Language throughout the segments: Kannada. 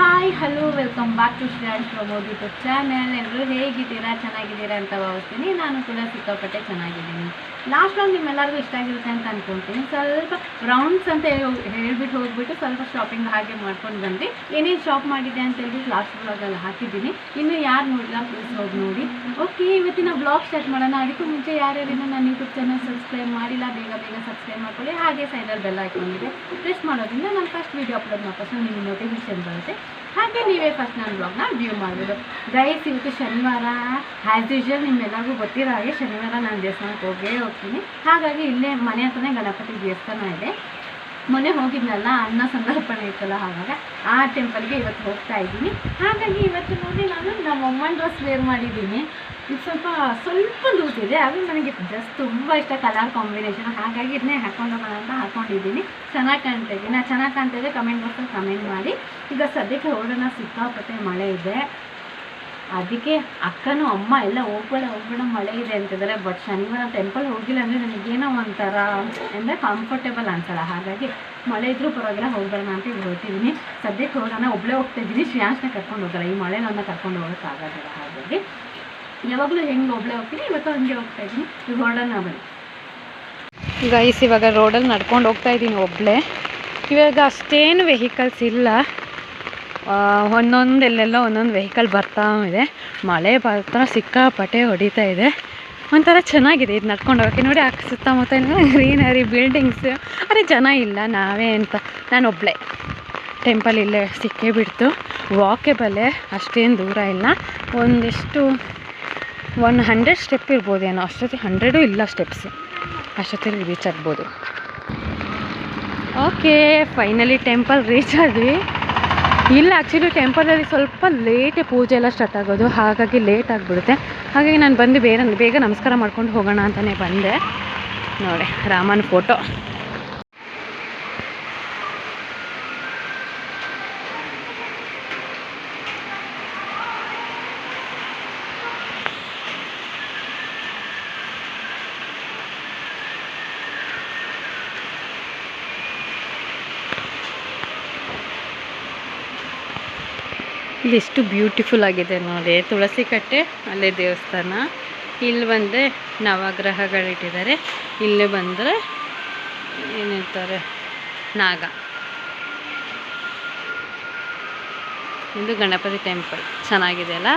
Hi hello welcome back to Shreyansh Pramod YouTube channel ಎಲ್ಲರೂ ಹೇಗಿದ್ದೀರಾ? ಚೆನ್ನಾಗಿದ್ದೀರಾ ಅಂತ ಭಾವಿಸ್ತೀನಿ. ನಾನು ಕೂಡ ಸಿಕ್ಕಾಪಟ್ಟೆ ಚೆನ್ನಾಗಿದ್ದೀನಿ. ಲಾಸ್ಟ್ ಟೈಮ್ ನಿಮ್ಮೆಲ್ಲರಿಗೂ ಇಷ್ಟ ಆಗಿರುತ್ತೆ ಅಂತ ಅನ್ಕೊಂತೀನಿ. ಸ್ವಲ್ಪ ರೌಂಡ್ಸ್ ಅಂತ ಹೇಳಿ- ಹೇಳ್ಬಿಟ್ಟು ಹೋಗ್ಬಿಟ್ಟು ಸ್ವಲ್ಪ ಶಾಪಿಂಗ್ ಹಾಗೆ ಮಾಡ್ಕೊಂಡು ಬಂದು ಏನೇನು ಶಾಪ್ ಮಾಡಿದೆ ಅಂತ ಹೇಳ್ಬಿಟ್ಟು ಲಾಸ್ಟ್ ಬ್ಲಾಗಲ್ಲಿ ಹಾಕಿದ್ದೀನಿ. ಇನ್ನು ಯಾರು ನೋಡಿಲ್ಲ ಪ್ಲೀಸ್ ಹೋಗಿ ನೋಡಿ. ಓಕೆ ಇವತ್ತಿನ ಬ್ಲಾಗ್ ಸ್ಟಾರ್ಟ್ ಮಾಡೋಣ. ಅದಕ್ಕೂ ಮುಂಚೆ ಯಾರ್ಯಾರಿನ ನನ್ನ ಯೂಟ್ಯೂಬ್ ಚಾನಲ್ ಸಬ್ಸ್ಕ್ರೈಬ್ ಮಾಡಿಲ್ಲ, ಬೇಗ ಬೇಗ ಸಬ್ಸ್ಕ್ರೈಬ್ ಮಾಡ್ಕೊಳ್ಳಿ. ಹಾಗೆ ಸೈಡಲ್ಲಿ ಬೆಲ್ಲ ಹಾಕೊಂಡಿದೆ ಪ್ರೆಸ್ ಮಾಡೋದ್ರಿಂದ ನಾನು ಫಸ್ಟ್ ವೀಡಿಯೋ ಅಪ್ಲೋಡ್ ಮಾಡ್ಕೊಂಡು ನಿಮಗೆ ನೋಟಿಫಿಕೇಶನ್ ಬರುತ್ತೆ. ಹಾಗೆ ನೀವೇ ಫಸ್ಟ್ ನನ್ನ ಬ್ಲಾಗ್ನ ವ್ಯೂ ಮಾಡ್ಬೋದು ಗೈಸ್ ಇವತ್ತು ಶನಿವಾರ ಆ್ಯಸ್ ಯೂಶ್ವಲ್ ನಿಮ್ಮೆಲ್ಲರಿಗೂ ಗೊತ್ತಿರೋ ಹಾಗೆ ಶನಿವಾರ ನಾನು ದೇವಸ್ಥಾನಕ್ಕೆ ಹೋಗೇ ಹೋಗ್ತೀನಿ. ಹಾಗಾಗಿ ಇಲ್ಲೇ ಮನೆ ಹತ್ರನೇ ಗಣಪತಿ ದೇವಸ್ಥಾನ ಇದೆ. ಮೊನ್ನೆ ಹೋಗಿದ್ನಲ್ಲ, ಅನ್ನ ಸಂದರ್ಪಣೆ ಇತ್ತಲ್ಲ ಆವಾಗ ಆ ಟೆಂಪಲ್ಗೆ ಇವತ್ತು ಹೋಗ್ತಾ ಇದ್ದೀನಿ. ಹಾಗಾಗಿ ಇವತ್ತು ನೋಡಿ ನಾನು ನಮ್ಮ ಅಮ್ಮನ ಡ್ರೆಸ್ ವೇರ್ ಮಾಡಿದ್ದೀನಿ. ಇದು ಸ್ವಲ್ಪ ಸ್ವಲ್ಪ ಲೂಸ್ ಇದೆ. ಅದು ನನಗೆ ಜಸ್ಟ್ ತುಂಬ ಇಷ್ಟ. Colour combination. ಹಾಗಾಗಿ ಇದನ್ನೇ ಹಾಕೊಂಡು ಹೋಗೋಣ ಅಂತ ಹಾಕೊಂಡಿದ್ದೀನಿ. ಚೆನ್ನಾಗಿ ಕಾಣ್ತಾ ಇದ್ದೀನಿ ನಾ ಚೆನ್ನಾಗಿ ಕಾಣ್ತಾ ಕಮೆಂಟ್ ಬಾಕ್ಸಲ್ಲಿ ಕಮೆಂಟ್ ಮಾಡಿ. ಈಗ ಸದ್ಯಕ್ಕೆ ಹೊರಡೋಣ. ಸಿಕ್ಕಾಪಟ್ಟೆ ಮಳೆ ಇದೆ. ಅದಕ್ಕೆ ಅಕ್ಕನೂ ಅಮ್ಮ ಎಲ್ಲ ಹೋಗ್ಬೇಡ ಹೋಗ್ಬೇಡ, ಮಳೆ ಇದೆ ಅಂತಿದ್ದಾರೆ. ಬಟ್ ಶನಿವಾರ ಟೆಂಪಲ್ ಹೋಗಿಲ್ಲ ಅಂದರೆ ನನಗೇನೋ ಒಂಥರ ಅಂದರೆ ಕಂಫರ್ಟೇಬಲ್ ಅನ್ಸಲ್ಲ. ಹಾಗಾಗಿ ಮಳೆ ಇದ್ರೂ ಪರವಾಗಿಲ್ಲ ಹೋಗ್ಬೇಡ ಅಂತ ಈಗ ಸದ್ಯಕ್ಕೆ ಹೋಗೋಣ ಒಬ್ಬಳೇ ಹೋಗ್ತಾ ಇದ್ದೀನಿ. ಶ್ರೇಯಾಂಶ್ನ ಕರ್ಕೊಂಡು ಹೋಗಲ್ಲ. ಈ ಮಳೆ ನನ್ನ ಕರ್ಕೊಂಡು ಹೋಗೋಕ್ಕಾಗೋದಿಲ್ಲ ಹಾಗಾಗಿ ಯಾವಾಗಲೂ ಹೆಂಗೆ ಒಬ್ಳೆ ಹೋಗ್ತೀನಿ, ಇವತ್ತು ಹಂಗೆ ಹೋಗ್ತಾ ಇದ್ದೀನಿ. ಹೊರಡೋಣ ಬನ್ನಿ ಗೈಸ್ ಇವಾಗ ರೋಡಲ್ಲಿ ನಡ್ಕೊಂಡು ಹೋಗ್ತಾ ಇದ್ದೀನಿ ಒಬ್ಬಳೇ ಇವಾಗ ಅಷ್ಟೇನು ವೆಹಿಕಲ್ಸ್ ಇಲ್ಲ. ಒಂದೊಂದು ಎಲ್ಲೆಲ್ಲೋ ಒಂದೊಂದು ವೆಹಿಕಲ್ ಬರ್ತಾ ಇದೆ. ಮಳೆ ಬರ್ತಾ ಸಿಕ್ಕಾಪಟ್ಟೆ ಹೊಡಿತಾ ಇದೆ. ಒಂಥರ ಚೆನ್ನಾಗಿದೆ ಇದು ನಡ್ಕೊಂಡು ಹೋಗೋಕ್ಕೆ. ನೋಡಿ, ಆ ಸುತ್ತಮುತ್ತ ಗ್ರೀನರಿ ಬಿಲ್ಡಿಂಗ್ಸ್ ಅರೆ, ಜನ ಇಲ್ಲ, ನಾವೇ ಅಂತ. ನಾನು ಒಬ್ಬಳೇ ಟೆಂಪಲ್ ಇಲ್ಲೇ ಸಿಕ್ಕೇ ಬಿಡ್ತು ವಾಕೆಬಲ್ಲೇ ಅಷ್ಟೇನು ದೂರ ಇಲ್ಲ. ಒಂದಿಷ್ಟು ಒನ್ ಹಂಡ್ರೆಡ್ ಸ್ಟೆಪ್ ಇರ್ಬೋದೇನೋ, ಅಷ್ಟೊತ್ತಿಗೆ ಹಂಡ್ರೆಡು ಇಲ್ಲ ಸ್ಟೆಪ್ಸ್. ಅಷ್ಟೊತ್ತಿಗೆ ರೀಚ್ ಆಗ್ಬೋದು. ಓಕೆ ಫೈನಲಿ ಟೆಂಪಲ್ ರೀಚ್ ಆದ್ವಿ ಇಲ್ಲ ಆ್ಯಕ್ಚುಲಿ ಟೆಂಪಲಲ್ಲಿ ಸ್ವಲ್ಪ ಲೇಟೇ ಪೂಜೆ ಎಲ್ಲ ಸ್ಟಾರ್ಟ್ ಆಗೋದು, ಹಾಗಾಗಿ ಲೇಟ್ ಆಗಿಬಿಡುತ್ತೆ. ಹಾಗಾಗಿ ನಾನು ಬಂದು ಬೇರೆ ಬೇಗ ನಮಸ್ಕಾರ ಮಾಡ್ಕೊಂಡು ಹೋಗೋಣ ಅಂತಲೇ ಬಂದೆ. ನೋಡಿ, ರಾಮನ ಫೋಟೋ ಇಲ್ಲಿಷ್ಟು ಬ್ಯೂಟಿಫುಲ್ ಆಗಿದೆ ನೋಡಿ. ತುಳಸಿ ಕಟ್ಟೆ ಅಲ್ಲೇ ದೇವಸ್ಥಾನ. ಇಲ್ಲಿ ಬಂದರೆ ನವಗ್ರಹಗಳಿಟ್ಟಿದ್ದಾರೆ. ಇಲ್ಲಿ ಬಂದರೆ ಏನಿರ್ತಾರೆ ನಾಗ. ಇದು ಗಣಪತಿ ಟೆಂಪಲ್ ಚೆನ್ನಾಗಿದೆ ಅಲ್ಲ?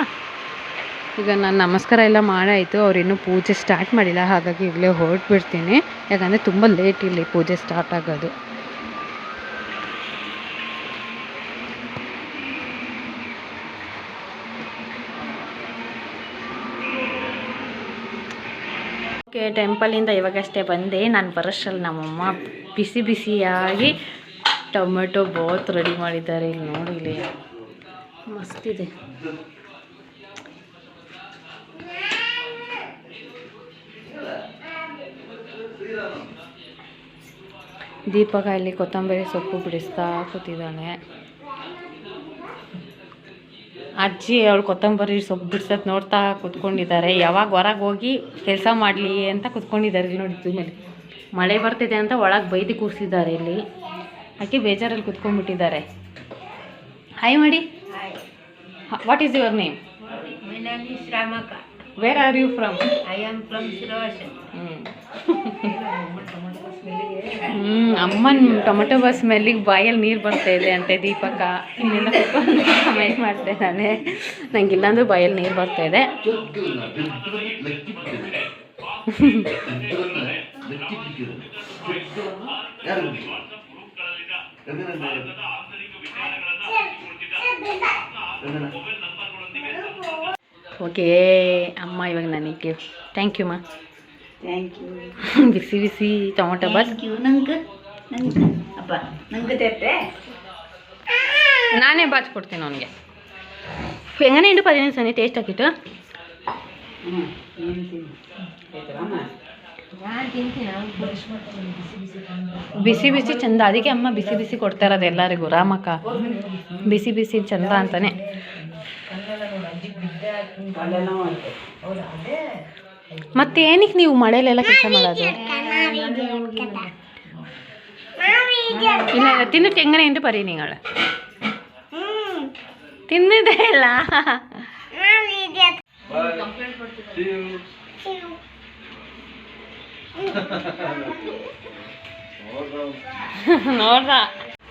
ಈಗ ನಾನು ನಮಸ್ಕಾರ ಎಲ್ಲ ಮಾಡಾಯಿತು. ಅವ್ರು ಇನ್ನೂ ಪೂಜೆ ಸ್ಟಾರ್ಟ್ ಮಾಡಿಲ್ಲ. ಹಾಗಾಗಿ ಇಲ್ಲೇ ಹೊರಟ್ಬಿಡ್ತೀನಿ. ಯಾಕಂದರೆ ತುಂಬ ಲೇಟ್ ಇಲ್ಲಿ ಪೂಜೆ ಸ್ಟಾರ್ಟ್ ಆಗೋದು. ಓಕೆ ಟೆಂಪಲಿಂದ ಇವಾಗಷ್ಟೇ ಬಂದೆ. ನಾನು ಬರೋಷ್ಟರಲ್ಲಿ ನಮ್ಮಮ್ಮ ಬಿಸಿ ಬಿಸಿಯಾಗಿ ಟೊಮೆಟೊ ಬಾತ್ ರೆಡಿ ಮಾಡಿದ್ದಾರೆ. ಇಲ್ಲಿ ನೋಡಿ ಇಲ್ಲಿ. ಮಸ್ತಿದೆ ದೀಪಕ ಇಲ್ಲಿ ಕೊತ್ತಂಬರಿ ಸೊಪ್ಪು ಬಿಡಿಸ್ತಾ ಕೂತಿದ್ದಾನೆ. ಅಜ್ಜಿ ಅವಳು ಕೊತ್ತಂಬರಿ ಸೊಪ್ಪು ಬಿಡ್ಸೋದು ನೋಡ್ತಾ ಕೂತ್ಕೊಂಡಿದ್ದಾರೆ. ಯಾವಾಗ ಹೊರಗೆ ಹೋಗಿ ಕೆಲಸ ಮಾಡಲಿ ಅಂತ ಕೂತ್ಕೊಂಡಿದ್ದಾರೆ ಇಲ್ಲಿ ನೋಡಿ ಜೂಮಲ್ಲಿ ಮೇಲೆ ಮಳೆ ಬರ್ತಿದೆ ಅಂತ ಒಳಗೆ ಬೈದು ಕೂರಿಸಿದ್ದಾರೆ ಇಲ್ಲಿ. ಆಕೆ ಬೇಜಾರಲ್ಲಿ ಕೂತ್ಕೊಂಡ್ಬಿಟ್ಟಿದ್ದಾರೆ. ಹಾಯ್ ಮಾಡಿ. What is your name. Where are you from I am from Siravasha. ಹ್ಞೂ ಅಮ್ಮನ ಟೊಮೆಟೊ ಬಸ್ ಮೇಲೆ ಬಾಯಲ್ಲಿ ನೀರು ಬರ್ತಾ ಇದೆ ಅಂತೆ ದೀಪಕ. ಇನ್ನೆಲ್ಲ ಕಮೆಂಟ್ ಮಾಡ್ತಾ ಇದ್ದಾನೆ ನಂಗೆ ಇಲ್ಲಾಂದ್ರೆ ಬಾಯಲ್ಲಿ ನೀರು ಬರ್ತಾ ಇದೆ. ಓಕೆ, ಅಮ್ಮ ಇವಾಗ ನನಗೆ ಥ್ಯಾಂಕ್ ಯು ಮಾ. Thank you. ಬಿಸಿ ಬಿಸಿ ಟೊಮೆಟೊ ಬಸ್ Thank you. ನಂಗೆ ನಂಗೆ ಅಪ್ಪ ನಂಗೆ ತೆಟ್ಟೆ. ನಾನೇ ಬಾಚ್ಕೊಡ್ತೀನಿ ಅವನಿಗೆ. ಹೆಂಗನೇ ಇಂಡು ಪದಿನೈದು ಸನಿ ಟೇಸ್ಟ್ ಹಾಕಿಟ್ಟು. ಹ್ಞೂ ಏನು ತಿನ್ನು ನಾನು ತಿಂತೀನಿ ಅವ್ನು ಬಿಸಿ ಬಿಸಿ ಚಂದ ಅದಕ್ಕೆ ಅಮ್ಮ ಬಿಸಿ ಬಿಸಿ ಕೊಡ್ತಾ ಇರೋದು ಎಲ್ಲರಿಗೂ ರಾಮಕ್ಕ. ಬಿಸಿ ಬಿಸಿ ಚಂದ ಅಂತಾನೆ. ಅಲ್ಲೆಲ್ಲ ಮಾಡ್ತೆ ಮತ್ತೆ ಏನಕ್ಕೆ ನೀವು ಮಳೆಲೆಲ್ಲ ಕೆಲಸ ಮಾಡೋದು? ಇಲ್ಲ ಇಲ್ಲ ತಿನ್ನಿಟ್ಟು ಹೆಂಗನೆ ಇಂಟು ಪರಿ ನೀಗಳು ತಿನ್ನದೇ ಇಲ್ಲ. ನೋಡ್ರ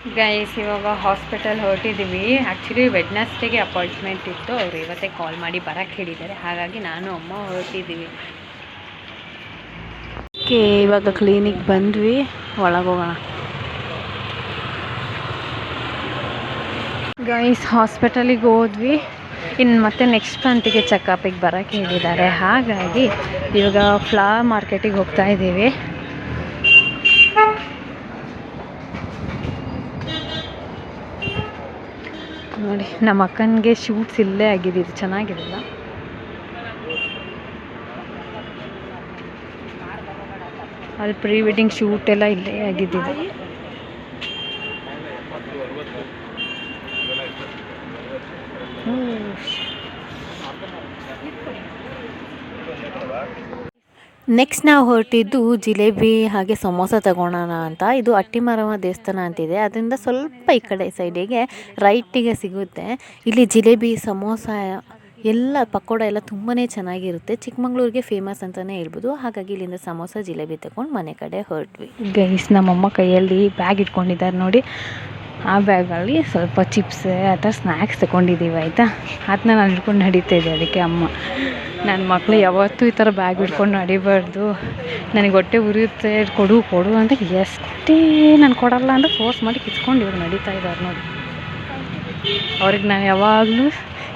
ಗೈಸ್ ಇವಾಗ ಹಾಸ್ಪಿಟಲ್ ಹೊರಟಿದ್ದೀವಿ ಆ್ಯಕ್ಚುಲಿ ವೆಡ್ನಸ್ಡೇಗೆ ಅಪಾಯಿಂಟ್ಮೆಂಟ್ ಇತ್ತು. ಅವ್ರು ಇವತ್ತೇ ಕಾಲ್ ಮಾಡಿ ಬರಕ್ಕೆ ಹೇಳಿದ್ದಾರೆ. ಹಾಗಾಗಿ ನಾನು ಅಮ್ಮ ಹೊರಟಿದ್ದೀವಿ ಓಕೆ ಇವಾಗ ಕ್ಲಿನಿಕ್ ಬಂದ್ವಿ. ಒಳಗೋಗೋಣ ಗೈಸ್ ಹಾಸ್ಪಿಟಲಿಗೆ ಹೋದ್ವಿ. ಇನ್ನು ಮತ್ತೆ ನೆಕ್ಸ್ಟ್ ಮಂತಿಗೆ ಚೆಕಪ್ಪಿಗೆ ಬರೋಕ್ಕೆ ಹೇಳಿದ್ದಾರೆ. ಹಾಗಾಗಿ ಇವಾಗ ಫ್ಲವರ್ ಮಾರ್ಕೆಟಿಗೆ ಹೋಗ್ತಾ ಇದ್ದೀವಿ ನೋಡಿ, ನಮ್ಮ ಅಕ್ಕನಿಗೆ ಶೂಟ್ಸ್ ಇಲ್ಲೇ ಆಗಿದೆ, ಇದು ಚೆನ್ನಾಗಿರಲ್ಲ. ಅಲ್ಲಿ ಪ್ರೀ ವೆಡ್ಡಿಂಗ್ ಶೂಟ್ ಎಲ್ಲ ಇಲ್ಲೇ ಆಗಿದ್ದಿದೆ ನೆಕ್ಸ್ಟ್ ನಾವು ಹೊರಟಿದ್ದು ಜಿಲೇಬಿ ಹಾಗೆ ಸಮೋಸ ತಗೊಳ್ಳೋಣ ಅಂತ. ಇದು ಅಟ್ಟಿಮರವ ದೇವಸ್ಥಾನ ಅಂತಿದೆ. ಅದರಿಂದ ಸ್ವಲ್ಪ ಈ ಕಡೆ ಸೈಡಿಗೆ ರೈಟಿಗೆ ಸಿಗುತ್ತೆ. ಇಲ್ಲಿ ಜಿಲೇಬಿ, ಸಮೋಸ ಎಲ್ಲ, ಪಕೋಡ ಎಲ್ಲ ತುಂಬಾ ಚೆನ್ನಾಗಿರುತ್ತೆ. ಚಿಕ್ಕಮಂಗ್ಳೂರಿಗೆ ಫೇಮಸ್ ಅಂತಲೇ ಹೇಳ್ಬೋದು. ಹಾಗಾಗಿ ಇಲ್ಲಿಂದ ಸಮೋಸ, ಜಿಲೇಬಿ ತಗೊಂಡು ಮನೆ ಕಡೆ ಹೊರಟ್ವಿ. ಗೈಸ್, ನಮ್ಮಮ್ಮ ಕೈಯಲ್ಲಿ ಬ್ಯಾಗ್ ಇಟ್ಕೊಂಡಿದ್ದಾರೆ ನೋಡಿ. ಆ ಬ್ಯಾಗಲ್ಲಿ ಸ್ವಲ್ಪ ಚಿಪ್ಸ್ ಅಥವಾ ಸ್ನ್ಯಾಕ್ಸ್ ತಗೊಂಡಿದ್ದೀವಿ ಆಯಿತಾ? ಅದನ್ನ ನಾನು ಹಿಡ್ಕೊಂಡು ನಡೀತಾ ಇದ್ದೆ ಅದಕ್ಕೆ ಅಮ್ಮ. ನನ್ನ ಮಕ್ಕಳು ಯಾವತ್ತೂ ಈ ಥರ ಬ್ಯಾಗ್ ಹಿಡ್ಕೊಂಡು ನಡಿಬಾರ್ದು. ನನಗೆ ಹೊಟ್ಟೆ ಉರಿಯುತ್ತೆ ಕೊಡು ಕೊಡು ಅಂತ ಎಷ್ಟೇ ನಾನು ಕೊಡಲ್ಲ ಅಂತ ಫೋರ್ಸ್ ಮಾಡಿ ಕಿತ್ಕೊಂಡು ಇವ್ರು ನಡೀತಾ ಇದ್ದಾರೆ ನೋಡಿ. ಅವ್ರಿಗೆ ನಾನು ಯಾವಾಗಲೂ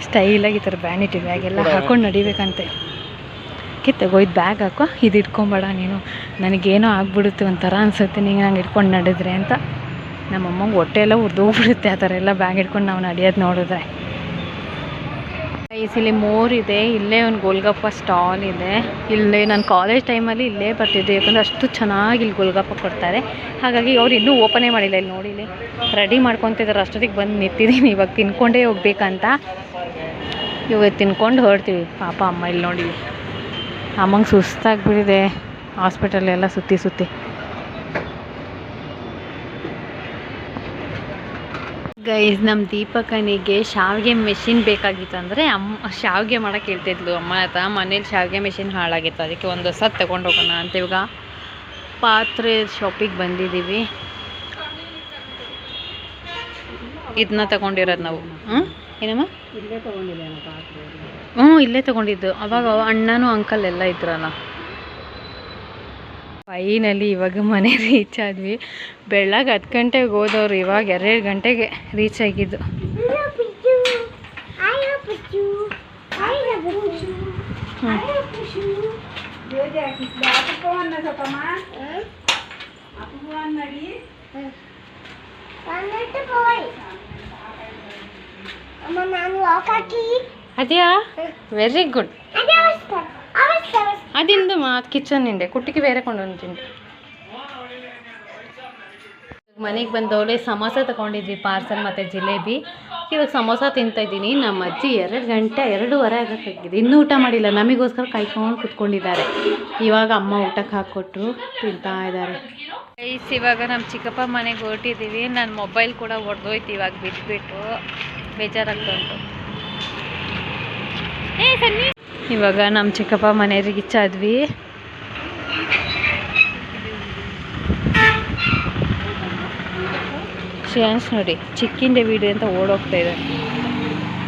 ಸ್ಟೈಲಾಗಿ ಈ ಥರ ಬ್ಯಾನಿಟಿ ಬ್ಯಾಗ್ ಎಲ್ಲ ಹಾಕೊಂಡು ನಡಿಬೇಕಂತೆ. ತಗೋಯ್ದು ಬ್ಯಾಗ್ ಹಾಕೋ. ಇದು ಇಟ್ಕೊಂಬೇಡ ನೀನು. ನನಗೇನೋ ಆಗಿಬಿಡುತ್ತೆ ಒಂಥರ ಅನ್ಸುತ್ತೆ. ನೀನು ಹಂಗೆ ಇಟ್ಕೊಂಡು ನಡೆದ್ರೆ ಅಂತ. ನಮ್ಮಮ್ಮಂಗೆ ಹೊಟ್ಟೆ ಎಲ್ಲ ಉರ್ದೋಗ್ಬಿಡುತ್ತೆ ಆ ಥರ ಎಲ್ಲ ಬ್ಯಾಗ್ ಹಿಡ್ಕೊಂಡು ನಾವು ನಡೆಯೋದು ನೋಡಿದ್ರೆ. ಇಲ್ಲಿ ಮೋರ್ ಇದೆ, ಇಲ್ಲೇ ಒಂದು ಗೋಲ್ಗಪ್ಪ ಸ್ಟಾಲ್ ಇದೆ. ಇಲ್ಲೇ ನಾನು ಕಾಲೇಜ್ ಟೈಮಲ್ಲಿ ಇಲ್ಲೇ ಬರ್ತಿದ್ದೆ, ಯಾಕಂದರೆ ಅಷ್ಟು ಚೆನ್ನಾಗಿ ಇಲ್ಲಿ ಗೋಲ್ಗಪ್ಪ ಕೊಡ್ತಾರೆ. ಹಾಗಾಗಿ ಅವ್ರು ಇನ್ನೂ ಓಪನೇ ಮಾಡಿಲ್ಲ, ಇಲ್ಲಿ ನೋಡಿ ಇಲ್ಲಿ. ರೆಡಿ ಮಾಡ್ಕೊತಿದ್ದಾರೆ ಅಷ್ಟೊತ್ತಿಗೆ ಬಂದು ನಿಂತಿದ್ದೀನಿ ಇವಾಗ ತಿನ್ಕೊಂಡೇ ಹೋಗ್ಬೇಕಂತ. ಇವಾಗ ತಿನ್ಕೊಂಡು ಹೊರಡ್ತೀವಿ ಪಾಪ ಅಮ್ಮ ಇಲ್ಲಿ ನೋಡಿ. ಅಮ್ಮಂಗೆ ಸುಸ್ತಾಗಿಬಿಟ್ಟಿದೆ ಹಾಸ್ಪಿಟಲ್ ಸುತ್ತಿ ಸುತ್ತಿ. ಗೈಸ್ ನಮ್ಮ ದೀಪಕನಿಗೆ ಶಾವಿಗೆ ಮೆಷಿನ್ ಬೇಕಾಗಿತ್ತು ಅಂದರೆ ಅಮ್ಮ ಶಾವಿಗೆ ಮಾಡೋಕೆ ಹೇಳ್ತಿದ್ಲು. ಅಮ್ಮ ಆತ ಮನೇಲಿ ಶಾವಿಗೆ ಮೆಷಿನ್ ಹಾಳಾಗಿತ್ತು. ಅದಕ್ಕೆ ಒಂದು ಹೊಸ ತಗೊಂಡು ಹೋಗೋಣ ಅಂತ ಇವಾಗ ಪಾತ್ರೆ ಶಾಪಿಗೆ ಬಂದಿದ್ದೀವಿ ಇದನ್ನ ತಗೊಂಡಿರೋದು ನಾವು. ಹ್ಞೂ ಏನಮ್ಮ? ಹ್ಞೂ ಇಲ್ಲೇ ತಗೊಂಡಿದ್ದು. ಅವಾಗ ಅಣ್ಣನೂ ಅಂಕಲ್ ಎಲ್ಲ ಇದ್ರಲ್ಲ. ಫೈನಲಿ ಇವಾಗ ಮನೆ ರೀಚ್ ಆದ್ವಿ. ಬೆಳಗ್ಗೆ ಹತ್ತು ಗಂಟೆಗೆ ಹೋದವ್ರು ಇವಾಗ ಎರಡು ಗಂಟೆಗೆ ರೀಚ್ ಆಗಿದ್ದು. ಅದ್ಯಾ? ವೆರಿ ಗುಡ್ ಅದಿಂದು ಮಾ ಕಿಚನ್ ಇಂದೆ ಕುಟ್ಟಿಗೆ ಬೇರೆ ಕೊಂಡು ತಿಂದೆ. ಮನೆಗೆ ಬಂದವಳೆ ಸಮೋಸ ತಗೊಂಡಿದ್ವಿ ಪಾರ್ಸಲ್ ಮತ್ತು ಜಿಲೇಬಿ. ಇವಾಗ ಸಮೋಸ ತಿಂತಾ ಇದ್ದೀನಿ. ನಮ್ಮ ಅಜ್ಜಿ ಎರಡು ಗಂಟೆ, ಎರಡೂವರೆ ಆಗಕ್ಕಾಗಿದೆ ಇನ್ನೂ ಊಟ ಮಾಡಿಲ್ಲ. ನಮಗೋಸ್ಕರ ಕಾಯ್ಕೊಂಡು ಕುತ್ಕೊಂಡಿದ್ದಾರೆ. ಇವಾಗ ಅಮ್ಮ ಊಟಕ್ಕೆ ಹಾಕ್ಕೊಟ್ರು, ತಿಂತಾ ಇದ್ದಾರೆ. ಐಸ್ ಇವಾಗ ನಮ್ಮ ಚಿಕ್ಕಪ್ಪ ಮನೆಗೆ ಹೊರಟಿದ್ದೀವಿ ನನ್ನ ಮೊಬೈಲ್ ಕೂಡ ಒಡೆದೋಯ್ತು, ಇವಾಗ ಬಿಟ್ಬಿಟ್ಟು. ಬೇಜಾರಾಗ್ತಾ ಉಂಟು. ಏ, ಸನ್ನಿ! ಇವಾಗ ನಮ್ಮ ಚಿಕ್ಕಪ್ಪ ಮನೆ ರೀಚ್ ಆದ್ವಿ. ಶ್ರೇಯಾನ್ಸ್ ನೋಡಿ, ಚಿಕ್ಕಿಂದೆ ವಿಡಿಯೋ ಅಂತ ಓಡೋಗ್ತಾ ಇದೆ.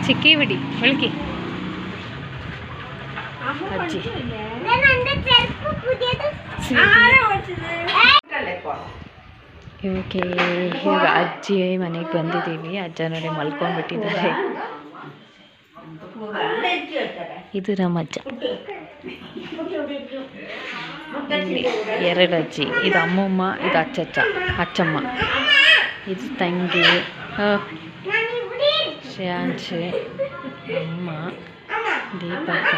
ಚಿಕ್ಕಿ ವಿಡಿ ಬೆಳಕಿ ಅಜ್ಜಿ. ಇವಕ್ಕೆ ಇವಾಗ ಅಜ್ಜಿ ಮನೆಗೆ ಬಂದಿದ್ದೀವಿ ಅಜ್ಜ ನೋಡಿ ಮಲ್ಕೊಂಡ್ಬಿಟ್ಟಿದ್ದಾರೆ. ಇದು ನಮ್ಮ ಅಜ್ಜ ಎರಡು ಅಜ್ಜಿ ಇದು ಅಮ್ಮಮ್ಮ ಇದು ಅಚ್ಚಚ್ಚ ಅಚ್ಚಮ್ಮ. ಇದು ತಂಗಿ. ಶ್ರೇಯಾಂಶ್ ಅಮ್ಮ ದೀಪಕ.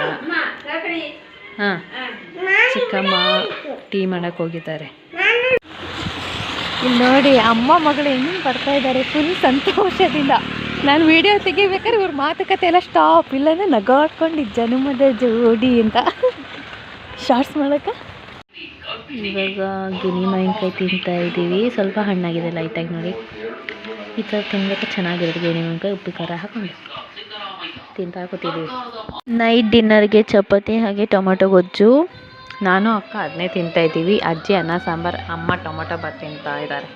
ಹಾಂ. ಚಿಕ್ಕಮ್ಮ ಟೀ ಮಾಡಕ್ಕೆ ಹೋಗಿದ್ದಾರೆ. ಇಲ್ಲಿ ನೋಡಿ ಅಮ್ಮ ಮಗಳು ಹೆಂಗೆ ಬರ್ತಾ ಇದ್ದಾರೆ ಫುಲ್ ಸಂತೋಷದಿಂದ. ನಾನು ವಿಡಿಯೋ ತೆಗಿಬೇಕಾದ್ರೆ ಇವ್ರ ಮಾತುಕತೆ ಎಲ್ಲ ಸ್ಟಾಪ್ ಇಲ್ಲಾಂದ್ರೆ ನಗಾಡ್ಕೊಂಡು ಜನುಮದ ಜೋಡಿ ಅಂತ. ಶಾರ್ಟ್ಸ್ ಮಾಡೋಕ್ಕೆ? ಇವಾಗ ಗಿನಿ ಮಾವಿನಕಾಯಿ ತಿಂತಾ ಇದ್ದೀವಿ. ಸ್ವಲ್ಪ ಹಣ್ಣಾಗಿದೆ ಲೈಟಾಗಿ ನೋಡಿ. ಈ ಥರ ತಿನ್ಬೇಕು ಚೆನ್ನಾಗಿರೋದು ಗಿಣಿ ಮಾವಿನಕಾಯಿ ಉಪ್ಪು ಖಾರ ಹಾಕೊಂಡು ತಿಂತಾ ಕೂತಿದ್ದೀವಿ. ನೈಟ್ ಡಿನ್ನರ್ಗೆ ಚಪಾತಿ ಹಾಗೆ ಟೊಮೊಟೊ ಗೊಜ್ಜು. ನಾನು, ಅಕ್ಕ ಅದನ್ನೇ ತಿಂತಾ ಇದ್ದೀವಿ. ಅಜ್ಜಿ ಅನ್ನ, ಸಾಂಬಾರು, ಅಮ್ಮ ಟೊಮೊಟೊ ಬಾತ್ ತಿಂತಾ ಇದ್ದಾರೆ.